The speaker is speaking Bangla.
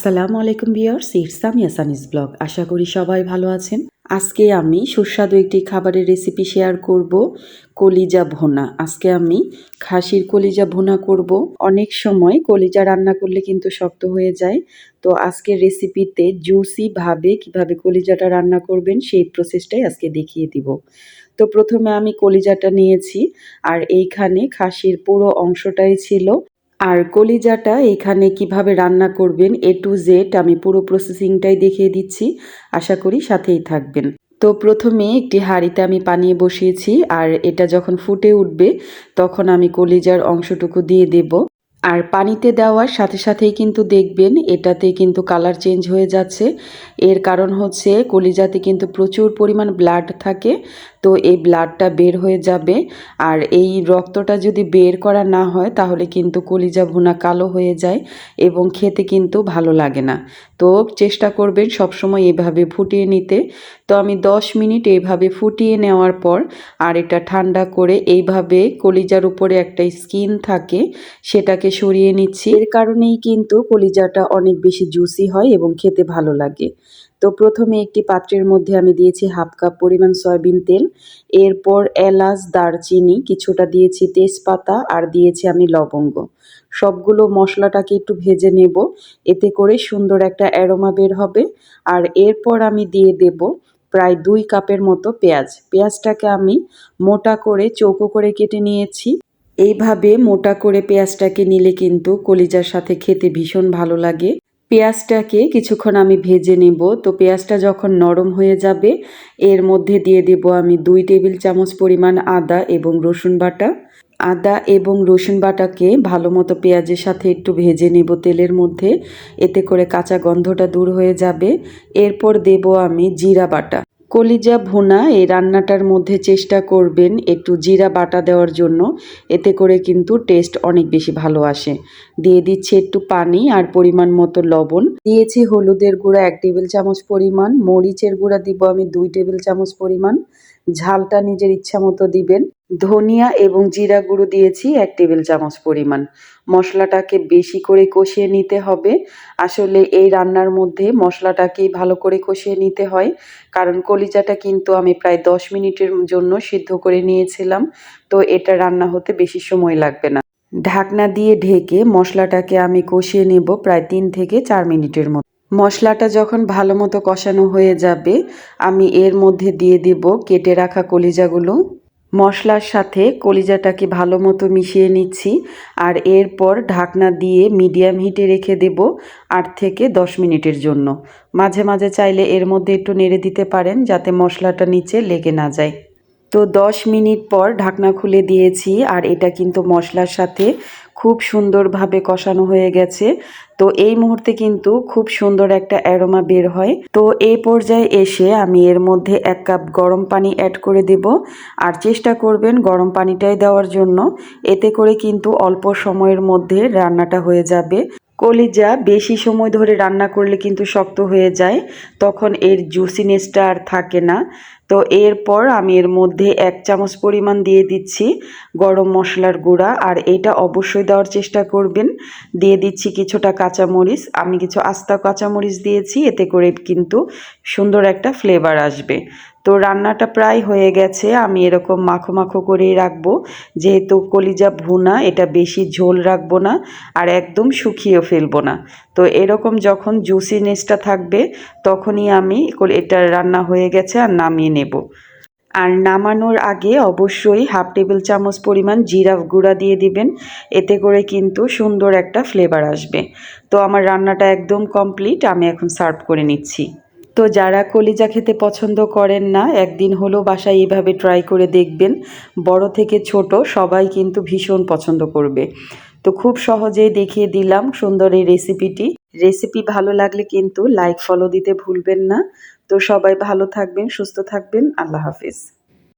আসসালামু আলাইকুম বিয়ার্স ইটস আমি আসানিস ব্লগ আশা করি সবাই ভালো আছেন। আজকে আমি সুস্বাদু একটি খাবারের রেসিপি শেয়ার করব, কলিজা ভোনা। আজকে আমি খাসির কলিজা ভোনা করব। অনেক সময় কলিজা রান্না করলে কিন্তু শক্ত হয়ে যায়। তো আজকের রেসিপিতে জুসি ভাবে কীভাবে কলিজাটা রান্না করবেন সেই প্রসেসটাই আজকে দেখিয়ে দিব। তো প্রথমে আমি কলিজাটা নিয়েছি, আর এইখানে খাসির পুরো অংশটাই ছিল। আর কলিজাটা এখানে কীভাবে রান্না করবেন এ টু জেড আমি পুরো প্রসেসিংটাই দেখিয়ে দিচ্ছি। আশা করি সাথেই থাকবেন। তো প্রথমে একটি হাঁড়িতে আমি পানিয়ে বসিয়েছি আর এটা যখন ফুটে উঠবে তখন আমি কলিজার অংশটুকু দিয়ে দেব। আর পানিতে দেওয়ার সাথে সাথেই কিন্তু দেখবেন এটাতে কিন্তু কালার চেঞ্জ হয়ে যাচ্ছে। এর কারণ হচ্ছে কলিজাতে কিন্তু প্রচুর পরিমাণ ব্লাড থাকে, তো এই ব্লাডটা বের হয়ে যাবে। আর এই রক্তটা যদি বের করা না হয়, তাহলে কিন্তু কলিজা ভুনা কালো হয়ে যায় এবং খেতে কিন্তু ভালো লাগে না। তো চেষ্টা করবেন সবসময় এভাবে ফুটিয়ে নিতে। তো আমি 10 মিনিট এইভাবে ফুটিয়ে নেওয়ার পর, আর এটা ঠান্ডা করে এইভাবে কলিজার উপরে একটা স্কিন থাকে, সেটাকে সরিয়ে নিচ্ছি। এর কারণেই কিন্তু কলিজাটা অনেক বেশি জুসি হয় এবং খেতে ভালো লাগে। তো প্রথমে একটি পাত্রের মধ্যে আমি দিয়েছি হাফ কাপ পরিমাণ সয়াবিন তেল। এরপর এলাচ, দারচিনি, কিছুটা দিয়েছি তেজপাতা, আর দিয়েছি আমি লবঙ্গ। সবগুলো মশলাটাকে একটু ভেজে নেব। এতে করে সুন্দর একটা অ্যারোমা বের হবে। আর এরপর আমি দিয়ে দেব প্রায় দুই কাপের মতো পেঁয়াজ। পেঁয়াজটাকে আমি মোটা করে, চৌকো করে কেটে নিয়েছি। এইভাবে মোটা করে পেঁয়াজটাকে নিলে কিন্তু কলিজার সাথে খেতে ভীষণ ভালো লাগে। পেঁয়াজটাকে কিছুক্ষণ আমি ভেজে নেব। তো পেঁয়াজটা যখন নরম হয়ে যাবে, এর মধ্যে দিয়ে দেব আমি দুই টেবিল চামচ পরিমাণ আদা এবং রসুন বাটা। আদা এবং রসুন বাটাকে ভালো মতো পেঁয়াজের সাথে একটু ভেজে নেব তেলের মধ্যে। এতে করে কাঁচা গন্ধটা দূর হয়ে যাবে। এরপর দেব আমি জিরা বাটা। কলিজা ভুনা এই রান্নাটার মধ্যে চেষ্টা করবেন একটু জিরা বাটা দেওয়ার জন্য। এতে করে কিন্তু টেস্ট অনেক বেশি ভালো আসে। দিয়ে দিচ্ছি একটু পানি আর পরিমাণ মতো লবণ। দিয়েছি হলুদের গুঁড়া এক টেবিল চামচ পরিমাণ। মরিচের গুঁড়া দিব আমি দুই টেবিল চামচ পরিমাণ। ঝালটা নিজের ইচ্ছা মতো দিবেন। ধনিয়া এবং জিরা গুঁড়ো দিয়েছি, এক টেবিল চামচ পরিমাণ। মশলাটাকে বেশি করে কষিয়ে নিতে হবে। আসলে এই রান্নার মধ্যে মশলাটাকেই ভালো করে কষিয়ে নিতে হয়। কারণ কলিজাটা কিন্তু আমি প্রায় দশ মিনিটের জন্য সিদ্ধ করে নিয়েছিলাম। তো এটা রান্না হতে বেশি সময় লাগবে না। ঢাকনা দিয়ে ঢেকে মশলাটাকে আমি কষিয়ে নেব প্রায় তিন থেকে চার মিনিটের মতো। মশলাটা যখন ভালো মতো কষানো হয়ে যাবে, আমি এর মধ্যে দিয়ে দেব কেটে রাখা কলিজাগুলো। মশলার সাথে কলিজাটাকে ভালো মতো মিশিয়ে নিচ্ছি আর এরপর ঢাকনা দিয়ে মিডিয়াম হিটে রেখে দেব আট থেকে দশ মিনিটের জন্য। মাঝে মাঝে চাইলে এর মধ্যে একটু নেড়ে দিতে পারেন যাতে মশলাটা নিচে লেগে না যায়। তো দশ মিনিট পর ঢাকনা খুলে দিয়েছি আর এটা কিন্তু মশলার সাথে খুব সুন্দরভাবে কষানো হয়ে গেছে। তো এই মুহূর্তে কিন্তু খুব সুন্দর একটা অ্যারোমা বের হয়। তো এই পর্যায়ে এসে আমি এর মধ্যে এক কাপ গরম পানি অ্যাড করে দেব। আর চেষ্টা করবেন গরম পানিটাই দেওয়ার জন্য। এতে করে কিন্তু অল্প সময়ের মধ্যে রান্নাটা হয়ে যাবে। কলিজা বেশি সময় ধরে রান্না করলে কিন্তু শক্ত হয়ে যায়, তখন এর জুসিনেসটা আর থাকে না। তো এরপর আমি এর মধ্যে এক চামচ পরিমাণ দিয়ে দিচ্ছি গরম মশলার গুঁড়া, আর এটা অবশ্যই দেওয়ার চেষ্টা করবেন। দিয়ে দিচ্ছি কিছুটা কাঁচামরিচ, আমি কিছু আস্তা কাঁচামরিচ দিয়েছি, এতে করে কিন্তু সুন্দর একটা ফ্লেভার আসবে। তো রান্নাটা প্রায় হয়ে গেছে, আমি এরকম মাখো মাখো করেই রাখব। যেহেতু কলিজা ভুনা, এটা বেশি ঝোল রাখব না আর একদম শুকিয়েও ফেলব না। তো এরকম যখন জুসিনেসটা থাকবে, তখনই আমি এটা রান্না হয়ে গেছে আর নামিয়ে নেব। আর নামানোর আগে অবশ্যই হাফ টেবিল চামচ পরিমাণ জিরা গুঁড়া দিয়ে দিবেন, এতে করে কিন্তু সুন্দর একটা ফ্লেভার আসবে। তো আমার রান্নাটা একদম কমপ্লিট আমি এখন সার্ভ করে নিচ্ছি। তো যারা কলিজা খেতে পছন্দ করেন না, একদিন হলো বাসায় এভাবে ট্রাই করে দেখবেন। বড় থেকে ছোট সবাই কিন্তু ভীষণ পছন্দ করবে। তো খুব সহজেই দেখিয়ে দিলাম সুন্দর এই রেসিপিটি রেসিপি ভালো লাগলে কিন্তু লাইক ফলো দিতে ভুলবেন না। তো সবাই ভালো থাকবেন, সুস্থ থাকবেন। আল্লাহ হাফিজ।